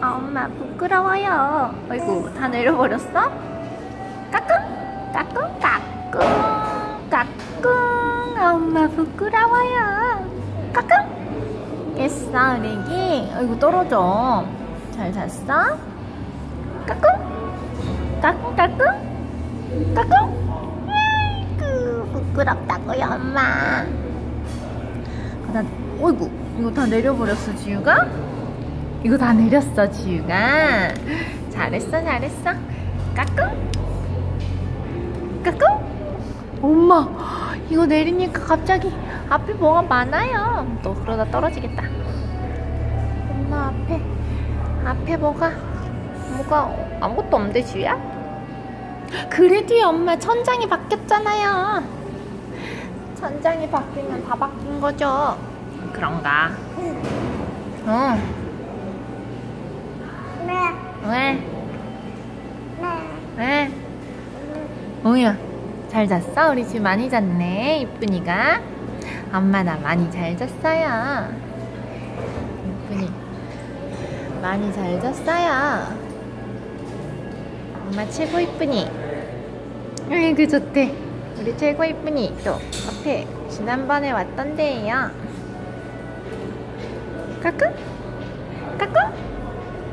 아, 엄마 부끄러워요. 아이고 다 내려버렸어? 까꿍 까꿍 까꿍 까꿍 아, 엄마 부끄러워요. 까꿍 깼어 우리 애기? 아이고 떨어져. 잘 잤어? 까꿍 까꿍 까꿍 까꿍 아이고 부끄럽다고요 엄마. 나, 어이구, 이거 다 내려버렸어, 지우가? 이거 다 내렸어, 지우가. 잘했어, 잘했어. 까꿍. 까꿍. 엄마, 이거 내리니까 갑자기 앞에 뭐가 많아요. 또 그러다 떨어지겠다. 엄마 앞에, 앞에 뭐가, 뭐가 아무것도 없는데, 지우야? 그래도요, 엄마 천장이 바뀌었잖아요. 천장이 바뀌면 다 바뀐 거죠. 그런가? 응. 네. 왜? 네. 왜? 웅이야, 잘 잤어? 우리 집 많이 잤네, 이쁜이가. 엄마 나 많이 잘 잤어요. 이쁜이, 많이 잘 잤어요. 엄마 최고 이쁜이. 아이고 좋대. 우리 최고 이쁜이 또 앞에 지난번에 왔던 데예요. 까꿍?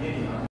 Wow.